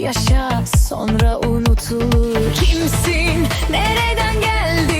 yaşa sonra unutulur. Kimsin, nereden geldin?